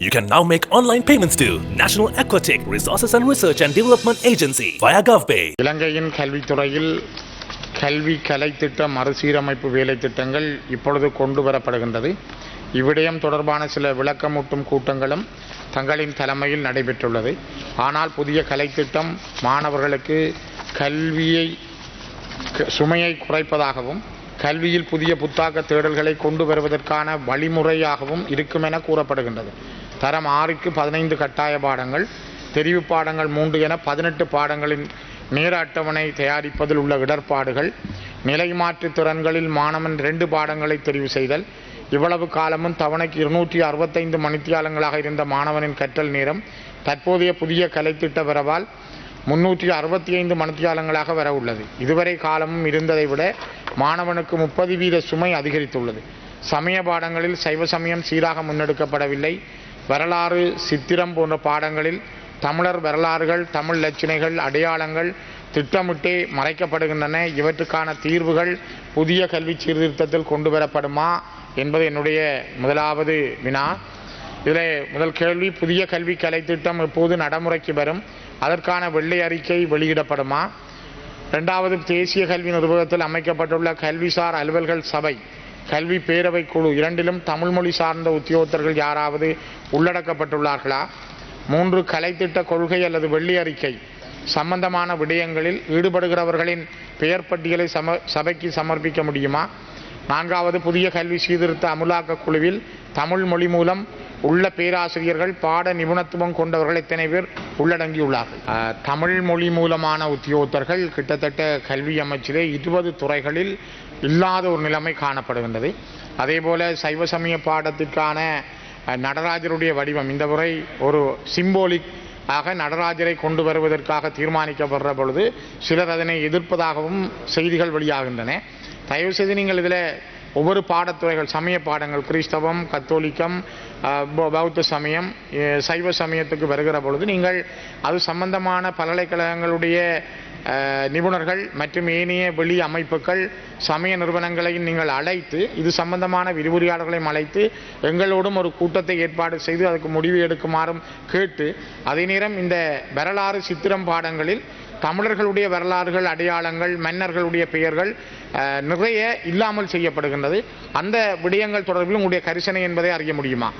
You can now make online payments to National Aquatic Resources and Research and Development Agency via GovPay. இலங்கையின் கல்வித்துறையில் கல்வி கலைத்திட்ட மறுசீரமைப்பு வேலை திட்டங்கள் இப்பொழுது கொண்டு வரப்படுகின்றது இவ்விடயம் தொடர்பான சில விளக்கமூட்டும் கூட்டங்களும் தங்களின் தலைமையில் நடைபெற்றுள்ளது. ஆனால் புதிய கலைத்திட்டம் மாணவர்களுக்கு கல்வியை க- சுமையை குறைப்பதாகவும் கல்வியில் புதிய புத்தாக்க தேடல்களை கொண்டு வருவதற்கான வழிமுறையாகவும் இருக்கும் என கூறப்படுகின்றது. தரம் ஆறுக்கு பதினைந்து கட்டாய பாடங்கள் தெரிவு பாடங்கள் மூன்று என பதினெட்டு பாடங்களின் நேர அட்டவணை தயாரிப்பதில் உள்ள இடர்பாடுகள் நிலைமாற்று திறன்களில் மாணவன் ரெண்டு பாடங்களை தெரிவு செய்தல் இவ்வளவு காலமும் தவணைக்கு இருநூற்றி அறுபத்தைந்து மணித்தியாலங்களாக இருந்த மாணவனின் கற்றல் நேரம் தற்போதைய புதிய கலைத்திட்ட வரவால் முன்னூற்றி அறுபத்தி ஐந்து மணித்தியாலங்களாக வர உள்ளது. இதுவரை காலமும் இருந்ததை விட மாணவனுக்கு முப்பது வீத சுமை அதிகரித்துள்ளது. சமய பாடங்களில் சைவ சமயம் சீராக முன்னெடுக்கப்படவில்லை. வரலாறு சித்திரம் போன்ற பாடங்களில் தமிழர் வரலாறுகள் தமிழ் லட்சணைகள் அடையாளங்கள் திட்டமிட்டே மறைக்கப்படுகின்றன. இவற்றுக்கான தீர்வுகள் புதிய கல்வி சீர்திருத்தத்தில் கொண்டு வரப்படுமா என்பது என்னுடைய முதலாவது வினா. இதில் முதல் கேள்வி புதிய கல்வி கலை திட்டம் எப்போது நடைமுறைக்கு வரும்? அதற்கான வெள்ளை அறிக்கை வெளியிடப்படுமா? ரெண்டாவது தேசிய கல்வி நிர்வாகத்தில் அமைக்கப்பட்டுள்ள கல்விசார் அலுவல்கள் சபை. கல்வி பேரவை குழு இரண்டிலும் தமிழ்மொழி சார்ந்த உத்தியோகத்தர்கள் யாராவது உள்ளடக்கப்பட்டுள்ளார்களா? மூன்று கலைத்திட்ட கொள்கை அல்லது வெள்ளி அறிக்கை. சம்பந்தமான விடயங்களில் ஈடுபடுகிறவர்களின் பெயர் பட்டியலை சம சபைக்கு சமர்ப்பிக்க முடியுமா? நான்காவது புதிய கல்வி சீர்திருத்த அமுலாக்க குழுவில் தமிழ் மொழி மூலம் உள்ள பேராசிரியர்கள் பாட நிபுணத்துவம் கொண்டவர்கள் எத்தனை பேர் உள்ளடங்கியுள்ளார்கள்? தமிழ் மொழி மூலமான உத்தியோகத்தர்கள் கிட்டத்தட்ட கல்வி அமைச்சிலே இருபது துறைகளில் இல்லாத ஒரு நிலைமை காணப்படுகின்றது. அதேபோல சைவ சமய பாடத்திற்கான நடராஜருடைய வடிவம் இந்த முறை ஒரு சிம்போலிக் ஆக நடராஜரை கொண்டு வருவதற்காக தீர்மானிக்கப்படுற பொழுது சிலர் அதனை எதிர்ப்பதாகவும் செய்திகள் வெளியாகின்றன. தயவு செய்து நீங்கள் இதில் ஒவ்வொரு பாடத்துறைகள் சமய பாடங்கள் கிறிஸ்தவம் கத்தோலிக்கம் பௌத்த சமயம் சைவ சமயத்துக்கு வருகிற பொழுது நீங்கள் அது சம்பந்தமான பல்கலைக்கழகங்களுடைய நிபுணர்கள் மற்றும் ஏனைய வெளி அமைப்புகள் சமய நிறுவனங்களையும் நீங்கள் அழைத்து இது சம்பந்தமான விரிவுரையாளர்களையும் அழைத்து எங்களோடும் ஒரு கூட்டத்தை ஏற்பாடு செய்து அதுக்கு முடிவு எடுக்குமாறும் கேட்டு அதே நேரம் இந்த வரலாறு சித்திரம் பாடங்களில் தமிழர்களுடைய வரலாறுகள் அடையாளங்கள் மன்னர்களுடைய பெயர்கள் நிறைய இல்லாமல் செய்யப்படுகின்றது. அந்த விடயங்கள் தொடர்பில் உங்களுடைய கரிசனை என்பதை அறிய முடியுமா?